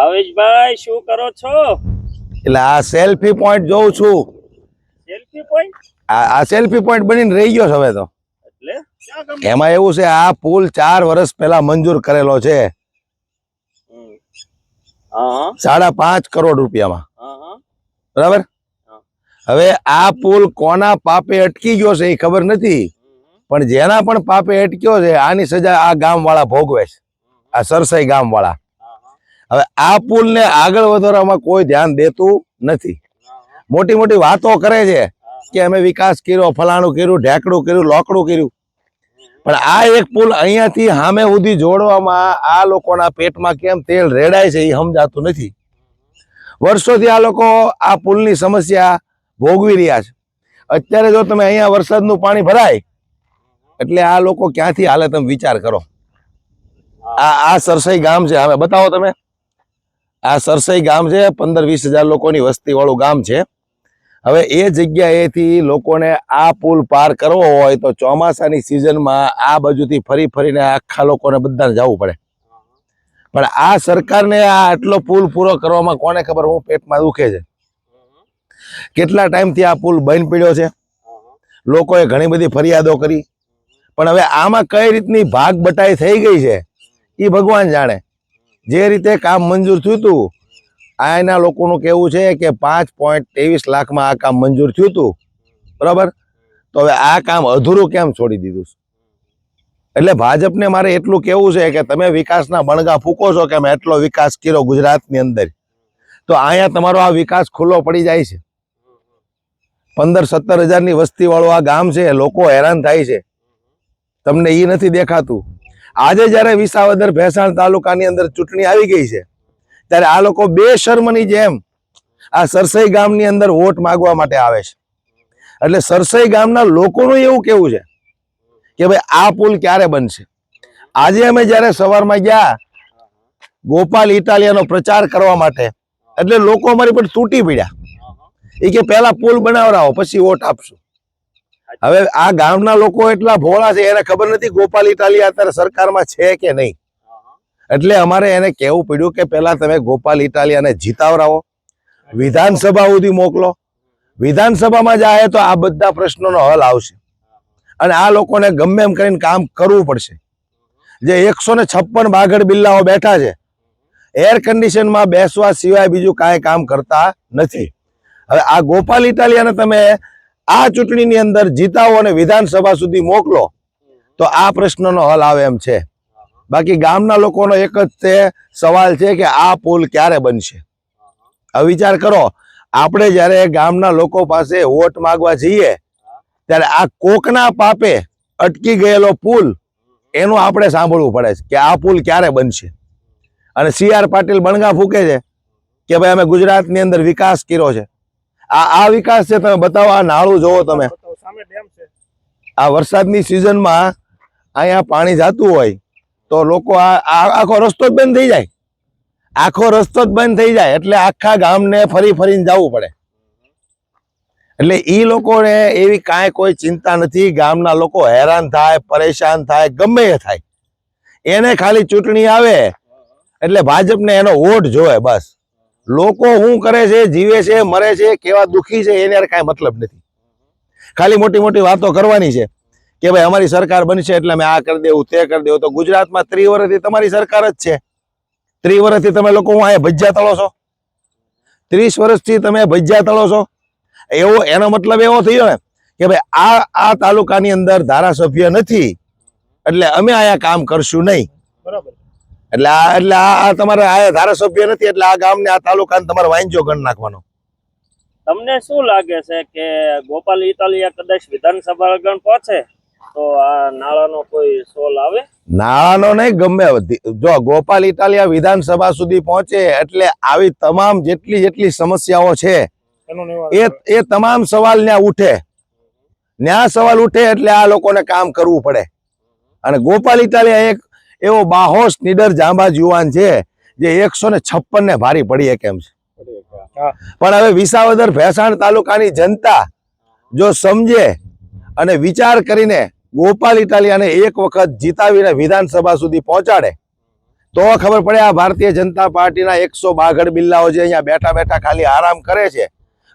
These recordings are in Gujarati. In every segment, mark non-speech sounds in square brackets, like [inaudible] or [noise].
ભાવેશભાઈ શું કરો છો? એટલે આ સેલ્ફી પોઈન્ટ જોઉં છું. સેલ્ફી પોઈન્ટ આ સેલ્ફી પોઈન્ટ બનીને રહી ગયો છે હવે તો. એટલે? એમાં એવું છે આ પુલ ચાર વર્ષ પહેલા મંજૂર કરેલો છે. સાડા પાંચ કરોડ રૂપિયામાં. બરાબર? હવે આ પુલ કોના પાપે અટકી ગયો છે એ ખબર નથી. પણ જેના પણ પાપે અટક્યો છે આની સજા આ ગામ વાળા ભોગવે છે. આ સરસાઈ ગામ વાળા. હવે આ પુલ ને આગળ વધારવામાં કોઈ ધ્યાન દેતું નથી. મોટી મોટી વાતો કરે છે કે અમે વિકાસ કર્યો, ફલાણું કર્યું, ઢેકડું કર્યું, લોકડું કર્યું. પણ આ એક પુલ અહીંયાથી સામે સુધી જોડવામાં આ લોકોના પેટમાં કેમ તેલ રેડાય છે એ સમજાતું નથી. વર્ષોથી આ લોકો આ પુલની સમસ્યા ભોગવી રહ્યા છે. અત્યારે જો તમે અહીંયા વરસાદનું પાણી ભરાય, એટલે આ લોકો ક્યાંથી હાલે તમે વિચાર કરો. આ આ સરસાઈ ગામ છે. હવે બતાવો તમે. આ સરસઈ ગામ છે, પંદર વીસ હજાર લોકોની વસ્તી વાળું ગામ છે. હવે એ જગ્યાએથી લોકોને આ પુલ પાર કરવો હોય તો ચોમાસાની સિઝનમાં આ બાજુથી ફરી ફરીને આખા લોકોને બધાને જવું પડે. પણ આ સરકારને આ આટલો પુલ પૂરો કરવામાં કોને ખબર? હું પેટમાં દુખે છે. કેટલા ટાઈમથી આ પુલ બંધ પડ્યો છે? લોકોએ ઘણી બધી ફરિયાદો કરી. પણ હવે આમાં કઈ રીતની ભાગ બટાઈ થઈ ગઈ છે? એ ભગવાન જાણે. જે રીતે કામ મંજૂર થયું હતું, આના લોકોનું કહેવું છે કે પાંચ પોઈન્ટ ત્રેવીસ લાખમાં આ કામ મંજૂર થયું હતું. બરાબર? તો હવે આ કામ અધૂરું કેમ છોડી દીધું છે? એટલે ભાજપને મારે એટલું કહેવું છે કે તમે વિકાસના બણગા ફૂકો છો કે મેં એટલો વિકાસ કર્યો ગુજરાતની અંદર. તો અહીંયા તમારો આ વિકાસ ખુલ્લો પડી જાય છે. પંદર સત્તર હજારની વસ્તીવાળું આ ગામ છે, લોકો હેરાન થાય છે. તમને એ નથી દેખાતું. આજે જ્યારે વિસાવદર ભેસાણ તાલુકાની અંદર ચૂંટણી આવી ગઈ છે, ત્યારે આ લોકો બે શર્મની જેમ આ સરસઈ ગામની અંદર વોટ માંગવા માટે આવે છે. એટલે સરસઈ ગામના લોકોનું એવું કેવું છે કે ભાઈ, આ પુલ ક્યારે બનશે? આજે અમે જ્યારે સવારમાં ગયા, ગોપાલ ઇટાલિયાનો પ્રચાર કરવા માટે, એટલે લોકો અમારી પર તૂટી પડ્યા. એ કે પહેલા પુલ બનાવડાવો પછી વોટ આપશું. હવે આ ગામના લોકો એટલા ભોળા છે, એને ખબર નથી ગોપાલ ઇટાલિયા અત્યારે સરકારમાં છે કે નહીં. એટલે અમારે એને કહેવું પડ્યું કે પહેલા તમે ગોપાલ ઇટાલિયાને જીતાવરાવો. વિધાનસભા સુધી મોકલો. વિધાનસભામાં જાય તો આ બધા પ્રશ્નોનો હલ આવશે. અને આ લોકોને ગમે એમ કરીને કામ કરવું પડશે. જે એકસો ને છપ્પન બાગડ બિલ્લાઓ બેઠા છે એર કન્ડિશનમાં બેસવા સિવાય બીજું કાંઈ કામ કરતા નથી. હવે આ ગોપાલ ઇટાલિયાને તમે આ ચૂંટણીની અંદર જીતાવો અને વિધાનસભા સુધી મોકલો, તો આ પ્રશ્નનો હલ આવે એમ છે. બાકી ગામના લોકોનો એક જ તે સવાલ છે કે આ પુલ ક્યારે બનશે? હવે વિચાર કરો, આપણે જ્યારે ગામના લોકો પાસે વોટ માગવા જઈએ, ત્યારે આ કોકના પાપે અટકી ગયેલો પુલ, એનું આપણે સાંભળવું પડે છે કે આ પુલ ક્યારે બનશે? અને સી આર પાટીલ બણગા ફૂકે છે કે ભાઈ અમે ગુજરાતની અંદર વિકાસ કર્યો છે? આ આ વિકાસ છે તમે બતાવો આ નાળું જોવો તમે. આ વરસાદની સિઝનમાં અહીંયા પાણી જતું હોય તો લોકો આ આ- આખો રસ્તો જ બંધ થઈ જાય. આખો રસ્તો જ બંધ થઈ જાય એટલે આખા ગામને ફરી ફરીને જવું પડે. એટલે એ લોકોને એવી કાંઈ કોઈ ચિંતા નથી ગામના લોકો હેરાન થાય પરેશાન થાય ગમે એ થાય. એને ખાલી ચૂંટણી આવે એટલે ભાજપને એનો વોટ જોવે બસ. લોકો શું કરે છે, જીવે છે, મરે છે, કેવા દુઃખી છે, એને કાંઈ મતલબ નથી. ખાલી મોટી મોટી વાતો કરવાની છે કે ભાઈ અમારી સરકાર બનશે એટલે અમે આ કરી દેવું, તે કરી દેવું. તો ગુજરાતમાં ત્રી વર્ષથી તમારી સરકાર જ છે. ત્રી વર્ષથી તમે લોકો હું અહીંયા ભજીયા તળો છો? ત્રીસ વર્ષથી તમે ભજીયા તળો છો? એવો, એનો મતલબ એવો થયો ને કે ભાઈ આ આ તાલુકાની અંદર ધારાસભ્ય નથી, એટલે અમે અહીંયા કામ કરશું નહીં. એટલે આ એટલે આ તમારે આ ધારાસભ્ય નથી એટલે આ ગામને આ તાલુકાને તમારે વાંજો ગણ નાખવાનો. તમને શું લાગે છે કે ગોપાલ ઇટાલિયા કદાચ વિધાનસભા ગણ પહોંચે? તો આ નાળાનો કોઈ સોલ આવે? નાણાંનો નહીં ગમે જો ગોપાલ ઇટાલિયા વિધાનસભા સુધી પહોંચે એટલે આવી તમામ જેટલી જેટલી સમસ્યાઓ છે એ એ તમામ સવાલ ત્યાં ઉઠે. ત્યાં સવાલ ઉઠે એટલે આ લોકોને કામ કરવું પડે. અને ગોપાલ ઇટાલિયા એક એવો બાહોશ, નીડર, જાંબાજ યુવાન છે જે એકસો ને છપ્પન ને ભારી પડી એમ છે? પણ હવે વિસાવદર ભેસાણ તાલુકાની જનતા જો સમજે અને વિચાર કરીને ગોપાલ ઇટાલિયાને એક વખત જીતાવીને વિધાનસભા સુધી પહોંચાડે, તો ખબર પડે આ ભારતીય જનતા પાર્ટીના એકસો બાઘડ બિલ્લાઓ જે અહીંયા બેઠા બેઠા ખાલી આરામ કરે છે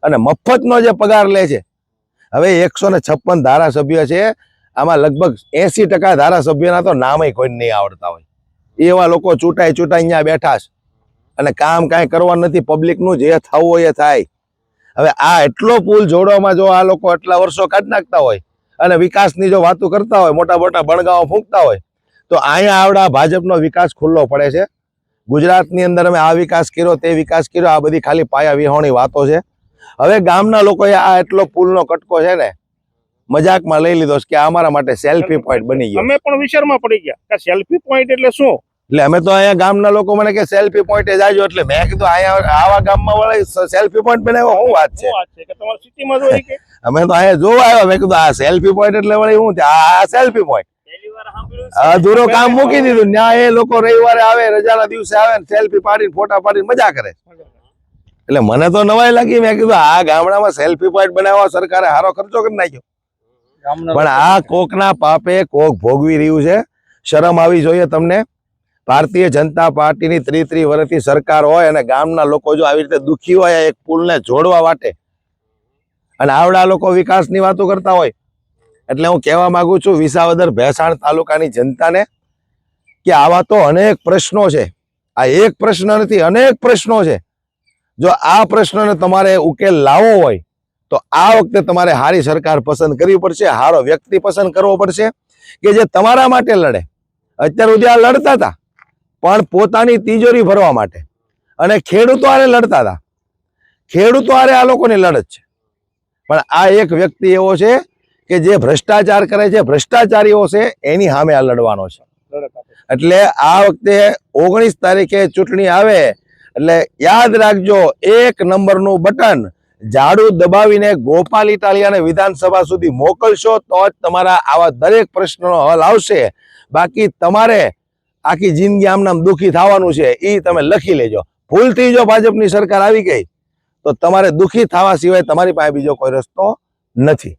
અને મફતનો જે પગાર લે છે. હવે એકસો ને છપ્પન ધારાસભ્ય છે આમાં લગભગ એસી ટકા ધારાસભ્યના તો નામે કોઈને નહીં આવડતા હોય. એવા લોકો ચૂંટાઈ ચૂંટાઈ અહીંયા બેઠા છે. અને કામ કાંઈ કરવા નથી, પબ્લિકનું જે થવું હોય એ થાય. હવે આ એટલો પુલ જોડવામાં જો આ લોકો એટલા વર્ષો કાઢી નાખતા હોય અને વિકાસની જો વાતો કરતા હોય, મોટા મોટા બણગાઓ ફૂંકતા હોય, તો અહીંયા આવડા ભાજપનો વિકાસ ખુલ્લો પડે છે. ગુજરાતની અંદર અમે આ વિકાસ કર્યો, તે વિકાસ કર્યો, આ બધી ખાલી પાયા વિહોણી વાતો છે. હવે ગામના લોકોએ આ એટલો પુલનો કટકો છે ને મજાકમાં લઈ લીધો કે આ અમારા માટે સેલ્ફી પોઈન્ટ બની ગયો. અમે પણ વિચારમાં પડી ગયા કે સેલ્ફી પોઈન્ટ એટલે શું? એટલે અમે તો અહીંયા ગામના લોકો મને કે સેલ્ફી પોઈન્ટે જાજો એટલે મેં કીધું અહીંયા આવા ગામમાં વળે સેલ્ફી પોઈન્ટ બનાવ્યો શું વાત છે? શું વાત છે? કે તમારી સિટીમાં જોઈ કે? [laughs] અમે તો અહીંયા જોવા આવ્યા મેં કીધું આ સેલ્ફી પોઈન્ટ એટલે વળી શું છે આ સેલ્ફી પોઈન્ટ. અધૂરો કામ મૂકી દીધું. ત્યાં એ લોકો રવિવારે આવે રજાના દિવસે આવે ને સેલ્ફી પાડીને ફોટા પાડીને મજા કરે એટલે મને તો નવાઈ લાગી. મેં કીધું આ ગામડામાં સેલ્ફી પોઈન્ટ બનાવવા સરકારે હારો ખર્ચો કરી નાખ્યો. પણ આ કોકના પાપે કોક ભોગવી રહ્યું છે. શરમ આવી જોઈએ તમને. ભારતીય જનતા પાર્ટીની ત્રી ત્રી વર્ષથી સરકાર હોય અને ગામના લોકો જો આવી રીતે દુખી હોય એક પુલને જોડવા માટે અને આવડા લોકો વિકાસની વાતો કરતા હોય એટલે હું કહેવા માંગુ છું વિસાવદર ભેસાણ તાલુકાની જનતાને કે આવા તો અનેક પ્રશ્નો છે. આ એક પ્રશ્ન નથી અનેક પ્રશ્નો છે. જો આ પ્રશ્નને તમારે ઉકેલ લાવવો હોય તો આ વખતે તમારે હારી સરકાર પસંદ કરવી પડશે, હારો વ્યક્તિ પસંદ કરવો પડશે કે જે તમારા માટે લડે. અત્યાર સુધી આ લડતા હતા, પણ પોતાની તિજોરી ભરવા માટે. અને ખેડૂતો આરે લડતા હતા. ખેડૂતો આરે આ લોકોની લડત છે. પણ આ એક વ્યક્તિ એવો છે કે જે ભ્રષ્ટાચાર કરે છે, ભ્રષ્ટાચારીઓ છે, એની સામે આ લડવાનો છે. એટલે આ વખતે ઓગણીસ તારીખે ચૂંટણી આવે, એટલે યાદ રાખજો, એક નંબરનું બટન ઝાડુ દબાવીને ગોપાલ ઇટાલિયાને વિધાનસભા સુધી મોકલશો તો જ તમારા આવા દરેક પ્રશ્નનો હલ આવશે. બાકી તમારે આખી જિંદગી આમનામ દુઃખી થવાનું છે એ તમે લખી લેજો. ભૂલથી જો ભાજપની સરકાર આવી ગઈ, તો તમારે દુઃખી થવા સિવાય તમારી પાસે બીજો કોઈ રસ્તો નથી.